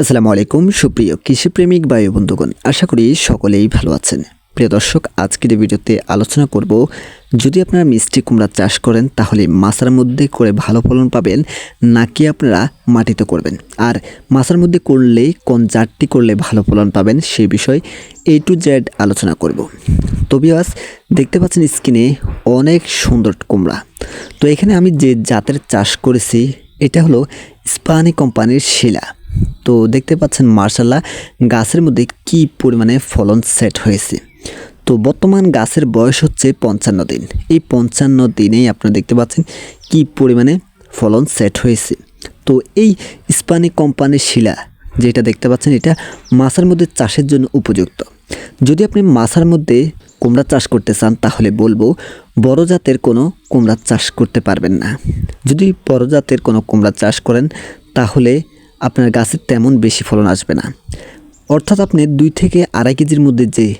আসসালামু আলাইকুম, সুপ্রিয় কৃষিপ্রেমিক বায়ু বন্ধুগণ, আশা করি সকলেই ভালো আছেন। প্রিয় দর্শক, আজকের ভিডিওতে আলোচনা করব, যদি আপনারা মিষ্টি কুমড়া চাষ করেন, তাহলে মাছার মধ্যে করে ভালো ফলন পাবেন, নাকি আপনারা মাটিতে করবেন? আর মাছার মধ্যে করলে, কোন জাতটি করলে ভালো ফলন পাবেন সেই বিষয়ে এ টু জেড আলোচনা করব। তো দেখতে পাচ্ছেন স্ক্রিনে অনেক সুন্দর কুমড়া। তো এখানে আমি যে জাতের চাষ করেছি, এটা হলো স্পানি কোম্পানির শিলা। তো দেখতে পাচ্ছেন মার্শাল্লাহ গাছের মধ্যে কি পরিমাণে ফলন সেট হয়েছে। তো বর্তমান গাছের বয়স হচ্ছে পঞ্চান্ন দিন। এই পঞ্চান্ন দিনেই আপনারা দেখতে পাচ্ছেন কি পরিমাণে ফলন সেট হয়েছে। তো এই স্পানি কোম্পানির শিলা যেটা দেখতে পাচ্ছেন এটা মাছের মধ্যে চাষের জন্য উপযুক্ত। যদি আপনি মাছার মধ্যে কুমড়া চাষ করতে চান তাহলে বলব বড় জাতের কোনো কুমড়া চাষ করতে পারবেন না। যদি বড় জাতের কোনো কুমড়া চাষ করেন তাহলে আপনার গাছের তেমন বেশি ফলন আসবে না। অর্থাৎ আপনি দুই থেকে আড়াই কেজির মধ্যে যে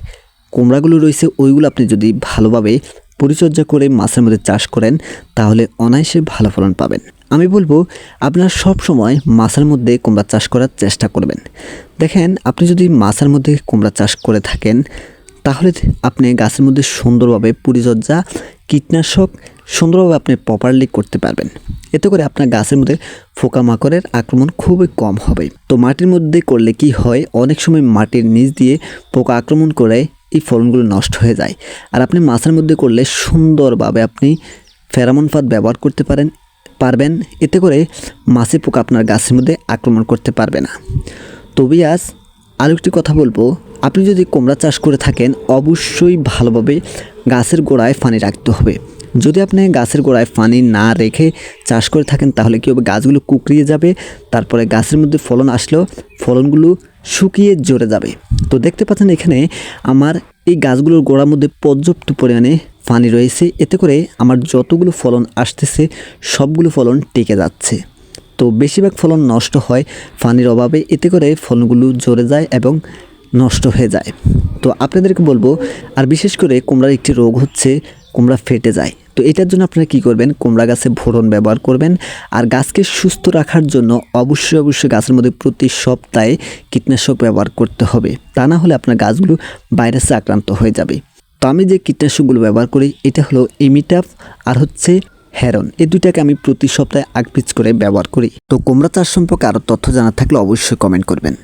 কুমড়াগুলো রয়েছে, ওইগুলো আপনি যদি ভালোভাবে পরিচর্যা করে মাছের মধ্যে চাষ করেন, তাহলে অনায়াসে ভালো ফলন পাবেন। আমি বলব, আপনার সব সময় মাছের মধ্যে কুমড়া চাষ করার চেষ্টা করবেন। দেখেন, আপনি যদি মাছের মধ্যে কুমড়া চাষ করে থাকেন, তাহলে আপনি গাছের মধ্যে সুন্দরভাবে পরিচর্যা, কীটনাশক সুন্দরভাবে আপনি প্রপারলি করতে পারবেন। এতে করে আপনার গাছের মধ্যে পোকামাকড়ের আক্রমণ খুবই কম হবে। তো মাটির মধ্যে করলে কি হয়? অনেক সময় মাটির নিচ দিয়ে পোকা আক্রমণ করে এই ফলনগুলো নষ্ট হয়ে যায়। আর আপনি মাছের মধ্যে করলে সুন্দরভাবে আপনি ফেরামন ফাঁদ ব্যবহার করতে পারেন, পারবেন। এতে করে মাছে পোকা আপনার গাছের মধ্যে আক্রমণ করতে পারবে না। তবে আজ আরও একটি কথা বলব। আপনি যদি কুমড়া চাষ করে থাকেন, অবশ্যই ভালোভাবে গাছের গোড়ায় পানি রাখতে হবে। যদি আপনি গাছের গোড়ায় পানি না রেখে চাষ করে থাকেন, তাহলে কী হবে? গাছগুলো কুকড়িয়ে যাবে, তারপরে গাছের মধ্যে ফলন আসলেও ফলনগুলো শুকিয়ে জড়ে যাবে। তো দেখতে পাচ্ছেন এখানে আমার এই গাছগুলোর গোড়ার মধ্যে পর্যাপ্ত পরিমাণে পানি রয়েছে। এতে করে আমার যতগুলো ফলন আসতেছে, সবগুলো ফলন টিকে যাচ্ছে। তো বেশিরভাগ ফলন নষ্ট হয় পানির অভাবে, এতে করে ফলনগুলো ঝরে যায় এবং নষ্ট হয়ে যায়। তো আপনাদেরকে বলব, আর বিশেষ করে কুমড়ার একটি রোগ হচ্ছে কুমড়া ফেটে যায়। তো এটার জন্য আপনারা কী করবেন? কুমড়া গাছে ভরণ ব্যবহার করবেন। আর গাছকে সুস্থ রাখার জন্য অবশ্যই অবশ্যই গাছের মধ্যে প্রতি সপ্তাহে কীটনাশক ব্যবহার করতে হবে। তা না হলে আপনার গাছগুলো ভাইরাসে আক্রান্ত হয়ে যাবে। তো আমি যে কীটনাশকগুলো ব্যবহার করি, এটা হলো ইমিটাফ আর হচ্ছে হেরন। এই দুইটাকে আমি প্রতি সপ্তাহে আগ পিচ করে ব্যবহার করি। তো কুমড়া চাষ সম্পর্কে আরও তথ্য জানা থাকলে অবশ্যই কমেন্ট করবেন।